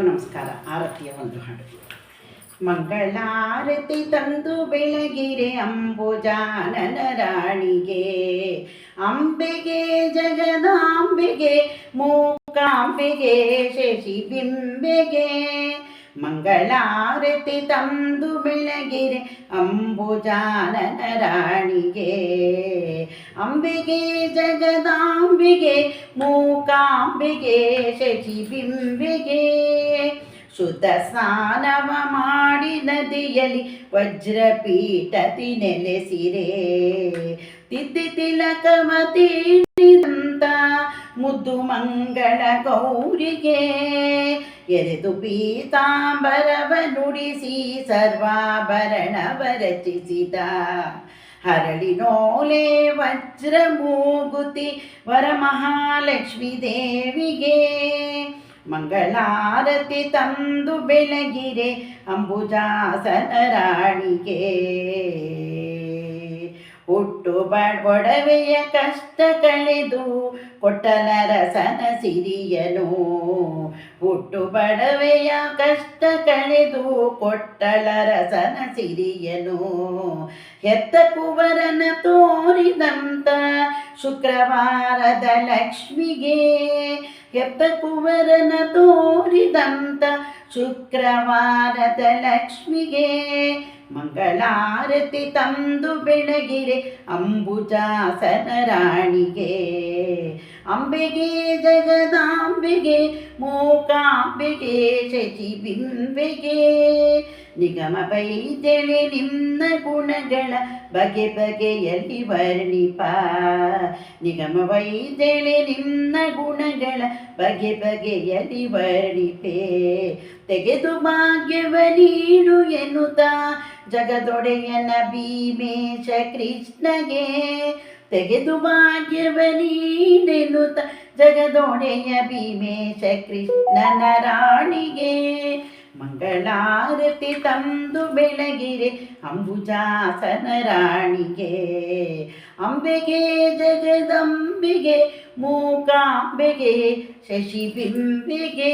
ನಮಸ್ಕಾರ. ಆರತಿಯ ಒಂದು ಹಾಡು. ಮಂಗಳಾರತಿ ತಂದು ಬೆಳಗಿರೆ ಅಂಬುಜಾನನ ರಾಣಿಗೆ. ಅಂಬೆಗೆ, ಜಗದಾಂಬೆಗೆ, ಮೂಕಾಂಬೆಗೆ, ಶಶಿಬಿಂಬೆಗೆ. ಮಂಗಳಾರತಿ ತಂದು ಬೆಳಗಿರೆ ಅಂಬುಜಾನನ ರಾಣಿಗೆ. ಅಂಬೆಗೆ, ಜಗದಾಂಬೆಗೆ, ಮೂಕಾಂಬೆಗೆ, ಶಶಿಬಿಂಬೆಗೆ. ಶುದ್ಧ ಸ್ನಾನವ ಮಾಡಿ ನದಿಯಲ್ಲಿ ವಜ್ರಪೀಠತಿ ನೆಲೆಸಿರೆ. ತಿದ್ದಿ ತಿಲಕವ ತೀಡಿದಂತ ಮುದ್ದು ಮಂಗಳ ಗೌರಿಗೆ. ಎರೆದು ಪೀತಾಂಬರವ ನುಡಿಸಿ ಸರ್ವಾಭರಣವ ರಚಿಸಿದ. ಹರಳಿನೋಲೆ ವಜ್ರ ಮೂಗುತಿ ವರಮಹಾಲಕ್ಷ್ಮಿ ದೇವಿಗೆ. ಮಂಗಳಾರತಿ ತಂದು ಬೆಳಗಿರೆ ಅಂಬುಜಾಸನ ರಾಣಿಗೆ ಹುಟ್ಟು ಬಡವೆಯ ಕಷ್ಟ ಕಳೆದು ಕೊಟ್ಟಲ ರಸನ ಸಿರಿಯನು. ಹುಟ್ಟು ಬಡವೆಯ ಕಷ್ಟ ಕಳೆದು ಕೊಟ್ಟಲರಸನ ಸಿರಿಯನು. ಹೆತ್ತ ಕುವರನ ತೋರಿದಂತ ಶುಕ್ರವಾರದ ಲಕ್ಷ್ಮಿಗೆ ಹೆತ್ತ ಕುವರನ ತೋರಿದಂತ ಶುಕ್ರವಾರದ ಲಕ್ಷ್ಮಿಗೆ ಮಂಗಳಾರತಿ ತಂದು ಬೆಳಗಿರೆ ಅಂಬುಜಾಸನ ರಾಣಿಗೆ. ಅಂಬೆಗೆ ಜಗದಾಂಬೆಗೆ, ಮೂಕಾಂಬೆಗೆ, ಶಚಿಬಿಂಬೆಗೆ. ನಿಗಮ ಬೈದೆಳೆ ನಿನ್ನ ಗುಣಗಳ ಬಗೆ ಬಗೆಯಲ್ಲಿ ವರ್ಣಿಪ. ನಿಗಮ ವೈದೆಳೆ ನಿನ್ನ ಗುಣಗಳ ಬಗೆ ಬಗೆಯಲ್ಲಿ ವರ್ಣಿಪೆ. ತೆಗೆದು ಭಾಗ್ಯವ ನೀಡು ಎನ್ನುತ್ತಾ ಜಗದೊಡೆಯನ ಭೀಮೇಶ ಕೃಷ್ಣಗೆ. ತೆಗೆದು ಭಾಗ್ಯವ ನೀಡೆನ್ನುತ್ತ ಜಗದೊಡೆಯ ಭೀಮೇಶ ಕೃಷ್ಣನ ರಾಣಿಗೆ. ಮಂಗಳಾರತಿ ತಂದು ಬೆಳಗಿರೆ ಅಂಬುಜಾಸನ ರಾಣಿಗೆ. ಅಂಬೆಗೆ, ಜಗದಂಬಿಗೆ, ಮೂಕಾಂಬೆಗೆ, ಶಶಿಬಿಂಬೆಗೆ.